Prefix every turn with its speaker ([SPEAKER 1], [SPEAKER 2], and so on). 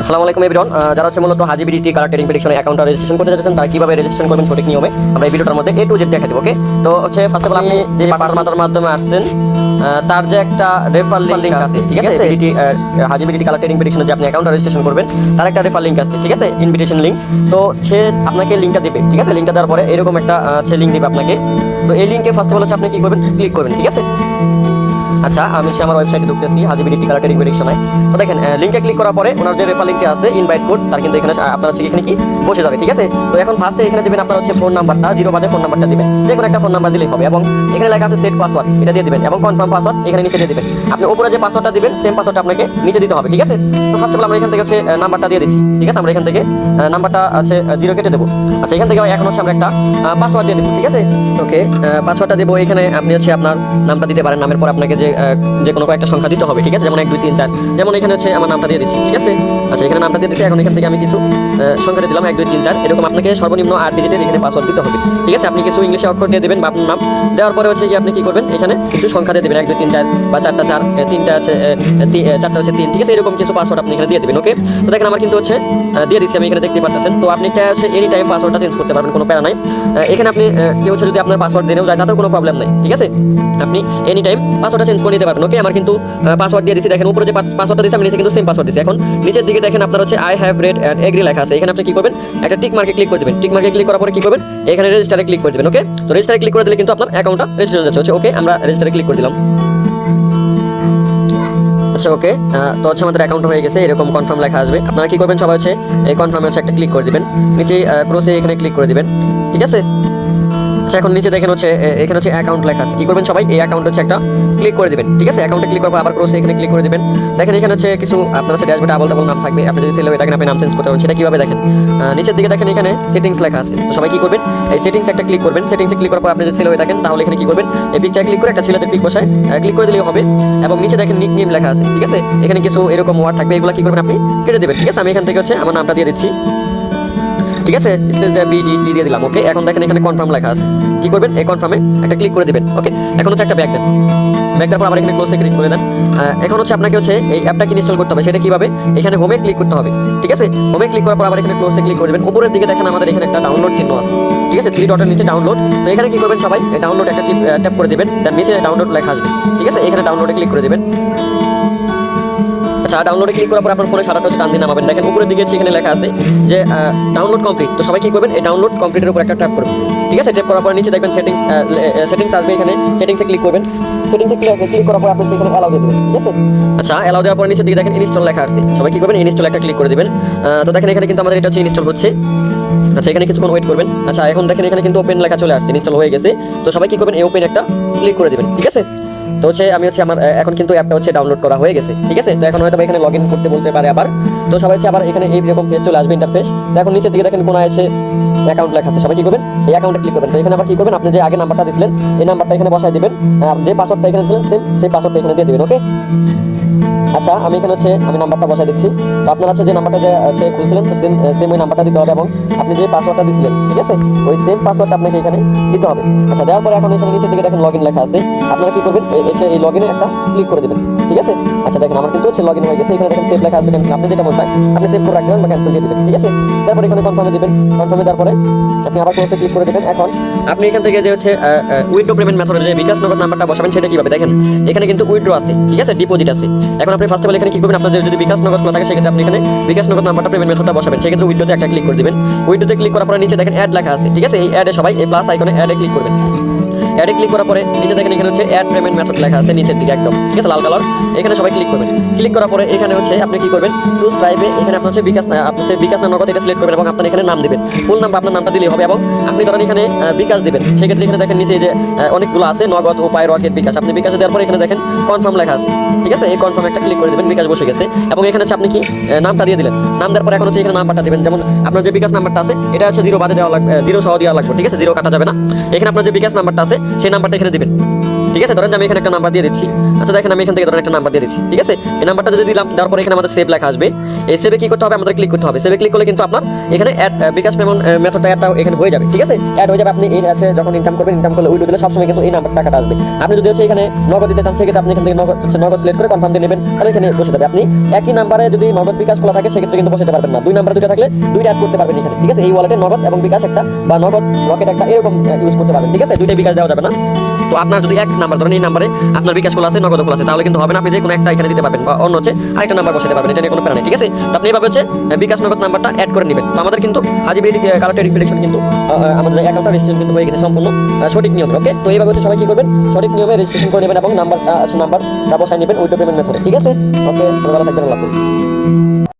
[SPEAKER 1] আসসালামু আলাইকুম এভরিওয়ান যারা হচ্ছে মূলত হাজিবিডিটি কালার ট্রেডিং প্রেডিকশনে অ্যাকাউন্টটা রেজিস্ট্রেশন করতে যাচ্ছেন তারা কীভাবে রেজিস্ট্রেশন করবেন সঠিক নিয়মে আমরা এই ভিডিওটার মধ্যে এ টু জেড দেখা দেবো ওকে তো হচ্ছে ফার্স্ট অফ অল আপনি যে পারমাটার মাধ্যমে আসছেন তার যে একটা রেফার লিংক আছে ঠিক আছে? বিডিটি হাজিবিডিটি কালার ট্রেডিং প্রেডিকশনে যে আপনি অ্যাকাউন্টটা রেজিস্ট্রেশন করবেন তার একটা রেফার লিংক আছে ঠিক আছে? ইনভিটেশন লিংক তো সে আপনাকে লিংকটা দিবে ঠিক আছে? লিংকটা দেওয়ার পরে এরকম একটা সে লিংক দিবে আপনাকে। তো এই লিংকে ফার্স্ট অফ অল হচ্ছে আপনি কি করবেন? ক্লিক করবেন ঠিক আছে? আচ্ছা আমি সে আমার ওয়েবসাইটে ঢুকতেছি হাজিবিডি টিকার ট্রেডিং প্রেডিকশনে তো দেখেন লিংকে ক্লিক করার পরে ওনার যে রেফার লিংকটা আছে ইনভাইট কোড তার কিন্তু এখানে আপনার হচ্ছে এখানে কি বসে যাবে, ঠিক আছে? তো এখন ফার্স্টে এখানে দিবেন আপনার হচ্ছে ফোন নাম্বারটা জিরো বাদে ফোন নাম্বারটা দিবেন। যে কোনো একটা ফোন নাম্বার দিলেই হবে, এবং এখানে লেখা আছে সেট পাসওয়ার্ড এটা দিয়ে দিবেন, এবং কনফার্ম পাসওয়ার্ড এখানে নিচে দিয়ে দিবেন। আপনি উপরে যে পাসওয়ার্ডটা দিবেন সেম পাসওয়ার্ডটা আপনাকে নিচে দিতে হবে, ঠিক আছে? তো ফার্স্ট অফ অল আমরা এখান থেকে হচ্ছে নাম্বারটা দিয়ে দিচ্ছি, ঠিক আছে? আমরা এখান থেকে নাম্বারটা আছে জিরো কেটে দেবো। আচ্ছা এখান থেকে এখন হচ্ছে আমরা একটা পাসওয়ার্ড দিয়ে দেবো, ঠিক আছে? ওকে পাসওয়ার্ডটা দেবো এখানে, আপনি হচ্ছে আপনার নামটা দিতে পারেন, নামের পর আপনাকে যে আহ, যে কোনো কয়েকটা সংখ্যা দিতে হবে ঠিক আছে? যেমন এক দুই তিন চার। যেমন এখানে হচ্ছে আমার নামটা দিয়ে দিচ্ছি ঠিক আছে? আচ্ছা এখানে নামটা দিয়ে দিচ্ছি এখন এখান থেকে আমি কিছু আহ, সংখ্যা দিলাম এক দুই তিন চার। এরকম আপনাকে সর্বনিম্ন আট ডিজিটের এখানে পাসওয়ার্ড দিতে হবে ঠিক আছে? আপনি কিছু ইংলিশে অক্ষর দিয়ে দেবেন বা আপনার নাম। দেওয়ার পরে হচ্ছে আপনি কি করবেন? এখানে কিছু সংখ্যা দিয়ে দেবেন এক দুই তিন চার বা চারটা চার তিনটা হচ্ছে এ, চারটা হচ্ছে তিন ঠিক আছে? এরকম কিছু পাসওয়ার্ড আপনি এখানে দিয়ে দেবেন ওকে? তো দেখেন আমার কিন্তু হচ্ছে দিয়ে দিচ্ছি আমি এখানে দেখতে পাচ্ছেন তো আপনি এটা হচ্ছে এনি টাইম পাসওয়ার্ডটা চেঞ্জ করতে পারবেন কোনো প্যারা নাই। এখানে আপনি কেউ হচ্ছে যদি আপনার পাসওয়ার্ড জেনেও যায় তাতেও কোনো প্রবলেম নাই ঠিক আছে? আপনি এনি টাইম পাসওয়ার্ডটা চেঞ্জ করে নিতে পারবেন। ওকে আমার কিন্তু পাসওয়ার্ড দিয়ে দিচ্ছি দেখেন, উপরে যে পাসওয়ার্ডটা দিচ্ছি আমি নিচে কিন্তু সেম পাসওয়ার্ড দিচ্ছি এখন নিচের দিকে দেখেন, আপনার হচ্ছে I have read and agree লেখা আছে। এখানে আপনি কি করবেন? একটা টিক মার্কে ক্লিক করে দেবেন। টিক মার্কে ক্লিক করার পরে কি করবেন? এখানে রেজিস্টারে ক্লিক করে দেবেন ওকে তো রেজিস্টারে ক্লিক করে দিলে কিন্তু আপনার অ্যাকাউন্টটা রেজিস্টার হয়ে যাচ্ছে। ওকে আমরা রেজিস্টারে ক্লিক করে দিলাম। আচ্ছা ওকে তো হচ্ছে আমাদের অ্যাকাউন্ট হয়ে গেছে। এরকম কনফার্ম লেখা আসবে। আপনারা কি করবেন? সবাই হচ্ছে, এই কনফার্মে হচ্ছে একটা ক্লিক করে দিবেন। নিচে ক্রসে এখানে ক্লিক করে দিবেন। ঠিক আছে? আচ্ছা এখন নিচে দেখেন হচ্ছে এখানে হচ্ছে অ্যাকাউন্ট লেখা আছে। কি করবেন সবাই? এই অ্যাকাউন্ট হচ্ছে একটা ক্লিক করে দিবেন। ঠিক আছে? অ্যাকাউন্টে ক্লিক করব আবার ক্রসে এখানে ক্লিক করে দিবেন। দেখেন এখানে হচ্ছে কিছু, আপনার হচ্ছে ড্যাশবোর্ডে আবল তাবল নাম থাকবে। আপনি যদি সেলে এটাকে আপনি নাম চেঞ্জ করতে পারবেন সেটা কীভাবে দেখেন? নিচের দিকে দেখেন এখানে সেটিংস লেখা আছে। তো সবাই কি করবেন? এই সেটিংস একটা ক্লিক করবেন। সেটিংসে ক্লিক করার পর আপনি যদি সেলে হয়ে থাকেন, তাহলে এখানে কি করবেন? এই পিকচার ক্লিক করে একটা ছেলেদের পিক বসায় ক্লিক করে দিলেই হবে। এবং নিচে দেখেন নিক নেম লেখা আছে। ঠিক আছে? এখানে কিছু এরকম ওয়ার্ড থাকবে। এগুলো কি করবেন আপনি? কেটে দেবেন। ঠিক আছে? আমি এখান থেকে হচ্ছে আমার নামটা দিয়ে দিচ্ছি। ঠিক আছে? স্পেস ডি টি দিয়ে দিলাম ওকে এখন দেখেন এখানে কনফার্ম লেখা আছে। কি করবেন? এই কনফার্মে একটা ক্লিক করে দিবেন ওকে এখন হচ্ছে একটা ব্যাগ দেন ব্যাগ দেওয়ার পর আবার এখানে ক্লোজে ক্লিক করে দেন। এখন হচ্ছে আপনাকে হচ্ছে এই অ্যাপটাকে ইনস্টল করতে হবে, সেটা কীভাবে? এখানে হোমে ক্লিক করতে হবে, ঠিক আছে? হোমে ক্লিক করার পর আবার এখানে ক্লোজে ক্লিক করে দেবেন। উপরের দিকে দেখেন আমাদের এখানে একটা ডাউনলোড চিহ্ন আছে, ঠিক আছে? থ্রি ডটের নিচে ডাউনলোড তো এখানে কি করবেন সবাই? ডাউনলোড একটা ট্যাপ করে দিবেন তার নিচে ডাউনলোড লেখা আসবে, ঠিক আছে? এখানে ডাউনলোডে ক্লিক করে দিবেন। আচ্ছা ডাউনলোডে ক্লিক করার পর আপনার ফোনে সারাটা হচ্ছে টান দিয়ে নামাবেন। দেখেন, উপরের দিকে এখানে লেখা আছে যে ডাউনলোড কমপ্লিট তো সবাই কি করবেন? এই ডাউনলোড কমপ্লিটের উপর একটা ট্যাপ করবেন। ঠিক আছে? ট্যাপ করার পর নিচে দেখবেন সেটিংস সেটিংস আসবে এখানে। সেটিংসে ক্লিক করবেন। সেটিংসে ক্লিক করার পর আপনি সেখানে অ্যালাউ দিয়ে দেবেন। ঠিক আছে? আচ্ছা অ্যালাউ দেওয়ার পর নিচে দিকে দেখেন ইনস্টল লেখা আসছে সবাই কি করবেন? ইনস্টল একটা ক্লিক করে দিবেন। তো দেখেন, এখানে কিন্তু আমাদের এটা হচ্ছে ইনস্টল হচ্ছে। আচ্ছা এখানে কিছুক্ষণ ওয়েট করবেন। আচ্ছা এখন দেখেন, এখানে কিন্তু ওপেন লেখা চলে আসছে ইনস্টল হয়ে গেছে। তো সবাই কি করবেন? এই ওপেন একটা ক্লিক করে দিবেন। ঠিক আছে? তো হচ্ছে আমি হচ্ছে আমার এখন কিন্তু অ্যাপটা হচ্ছে ডাউনলোড করা হয়ে গেছে, ঠিক আছে? তো এখন হয়তো এখানে লগ করতে বলতে পারে আবার। তো সবাই হচ্ছে আবার এখানে এই রকম পেজ চলে আসবে ইন্টারফেস তো এখন নিচের দিকে দেখেন কোন আছে অ্যাকাউন্ট লেখা আছে। সবাই কি করবেন? এই অ্যাকাউন্টে ক্লিক করবেন। তো এখানে আবার কি করবেন? আপনি যে আগে নাম্বারটা দিয়েছিলেন এই নাম্বারটা এখানে বসায় দিবেন। যে পাসওয়ার্ডটা এখানে দিয়েছিলেন সেম সেই পাসওয়ার্ডটা এখানে দিয়ে দিবেন ওকে আচ্ছা আমি এখানে হচ্ছে, আমি নাম্বারটা বসাই দিচ্ছি। তো আপনার হচ্ছে যে নাম্বারটা যে হচ্ছে খুলছিলেন, তো সেম সেম ওই নাম্বারটা দিতে হবে এবং আপনি যে পাসওয়ার্ডটা দিয়েছিলেন ঠিক আছে? ওই সেম পাসওয়ার্ডটা আপনাকে এখানে দিতে হবে। আচ্ছা দেওয়ার পরে এখন এখানে নিচের দিকে দেখেন লগ ইন লেখা আছে। আপনারা কি করবেন? এই লগ ইনে একটা ক্লিক করে দেবেন। ঠিক আছে? আচ্ছা দেখেন, আমার কিন্তু হচ্ছে লগ ইন হয়ে গেছে। এখানে দেখেন সেভ লেখা আসবে ক্যান্সেল আপনি যেটা বলছেন, আপনি সেভ করে রাখবেন বা ক্যান্সেল দিয়ে দেবেন, ঠিক আছে? তারপর এখানে কনফার্মে দিবেন। কনফার্মে দেওয়ার আপনি আবার ক্লোজে ক্লিক করে দেবেন। এখন আপনি এখান থেকে যে হচ্ছে উইথড্র পেমেন্ট মেথডের যে বিকাশ নগদ নাম্বারটা বসাবেন, সেটা কীভাবে? দেখেন, এখানে কিন্তু উইথড্র আছে, ঠিক আছে? ডিপোজিট আছে। এখন আপনি ফার্স্ট অফ অল এখানে কি করবেন? আপনার যদি বিকাশ খোলা থাকে, সেক্ষেত্রে আপনি এখানে বিকাশ নগদ নাম্বারটা পেমেন্ট মেথডটা বসাবেন। সেক্ষেত্রে উইথড্রোতে একটা ক্লিক করে দিবেন। উইথড্রোতে ক্লিক করার পরে নিচে দেখেন অ্যাড লেখা আছে, ঠিক আছে? এই অ্যাডে সবাই, এই প্লাস আইকনে অ্যাডে ক্লিক করবেন। অ্যাডে ক্লিক করার পরে নিচে দেখেন এখানে হচ্ছে অ্যাড পেমেন্ট মেথড লেখা আছে নিচের দিকে একদম। ঠিক আছে লাল কালার। এখানে সবাই ক্লিক করবেন। ক্লিক করার পরে এখানে হচ্ছে আপনি কি করবেন? টু স্ক্রাইবে এখানে আপনার হচ্ছে বিকাশ আহ, আপনার হচ্ছে বিকাশ না নগদ এটা সিলেক্ট করবেন এবং আপনার এখানে নাম দিবেন। ফুল নাম আপনার নামটা দিলেই হবে এবং আপনি ধরেন এখানে বিকাশ দিবেন। সেক্ষেত্রে এখানে দেখেন নিচে যে অনেকগুলো আছে নগদ ও উপায় রকেট বিকাশ। আপনি বিকাশে দেওয়ার পরে এখানে দেখেন কনফার্ম লেখা আছে। ঠিক আছে এই কনফার্ম একটা ক্লিক করে দিবেন বিকাশ বসে গেছে। এবং এখানে হচ্ছে আপনি কি নামটা দিয়ে দিলেন। নাম দেওয়ার পরে এখন হচ্ছে এখানে নাম্বারটা দিবেন। যেমন আপনার যে বিকাশ নাম্বারটা আছে এটা হচ্ছে জিরো বাদে দেওয়া লাগবে জিরো সহ দেওয়া লাগবে। ঠিক আছে জিরো কাটা যাবে না। এখানে আপনার যে বিকাশ নাম্বারটা আছে সেই নাম্বারটা এখানে দিবেন। ঠিক আছে? ধরেন আমি এখানে একটা নাম্বার দিয়ে দিচ্ছি। আচ্ছা দেখেন, আমি এখান থেকে ধরেন একটা নাম্বার দিয়ে দিচ্ছি। ঠিক আছে? এই নাম্বারটা যদি দিলাম, দেওয়ার পরে এখানে আমাদের সেভ লেখা আসবে। এই সেভে কি করতে হবে? আমাদের ক্লিক করতে হবে। সেভে ক্লিক করলে কিন্তু আপনার এখানে অ্যাড বিকাশ পেমেন্ট মেথডটা অ্যাডটা এখানে হয়ে যাবে। ঠিক আছে? অ্যাড হয়ে যাবে। আপনি এই আছে, যখন ইনকাম করবেন ইনকাম করলে উইডো দিলে সবসময় কিন্তু এই নাম্বার টাকাটা আসবে। আপনি যদি হচ্ছে এখানে নগদ দিতে চান, সেক্ষেত্রে আপনি এখান থেকে নগদ, হচ্ছে নগদ সিলেক্ট করে কনফার্ম দিয়ে নেবেন। তাহলে এখানে বসে যাবে। আপনি একই নাম্বারে যদি নগদ বিকাশ খোলা থাকে, সেক্ষেত্রে কিন্তু বসাতে পারবেন না। দুই নাম্বার দুটো থাকলে দুইটা অ্যাড করতে পারবেন এখানে। ঠিক আছে? এই ওয়ালেটে নগদ এবং বিকাশ একটা বা নগদ রকেট একটা এরকম ইউজ করতে পারবেন। ঠিক আছে? দুইটাই বিকাশ দেওয়া যাবে। না? তো আপনার যদি এক নাম্বার, ধরেন এই নাম্বারে আপনার বিকাশ খোলা আছে, নগদ খোলা আছে, তাহলে কিন্তু হবে না, আপনি যে কোনো একটা এখানে দিতে পারবেন, বা অন্য হচ্ছে আরেকটা নাম্বার বসাতে পারবেন, এটা নিয়ে কোনো প্যারা নেই, ঠিক আছে? তো আপনি এভাবে হচ্ছে বিকাশ নগদ নাম্বারটা অ্যাড করে নেবেন। তো আমাদের কিন্তু হাজি বিডি কালার ট্রেডিং কিন্তু আমাদের অ্যাকাউন্টটা রেজিস্ট্রেশন কিন্তু হয়ে গেছে সম্পূর্ণ সঠিক নিয়মে, ওকে? তো এইভাবে হচ্ছে সবাই কি করবেন, সঠিক নিয়মে রেজিস্ট্রেশন করে নেবেন এবং নাম্বার আছে নাম্বার বসায় নেবেন উইডো পেমেন্ট মেথডে ঠিক আছে? ওকে ভালো থাকবেন, আল্লাহ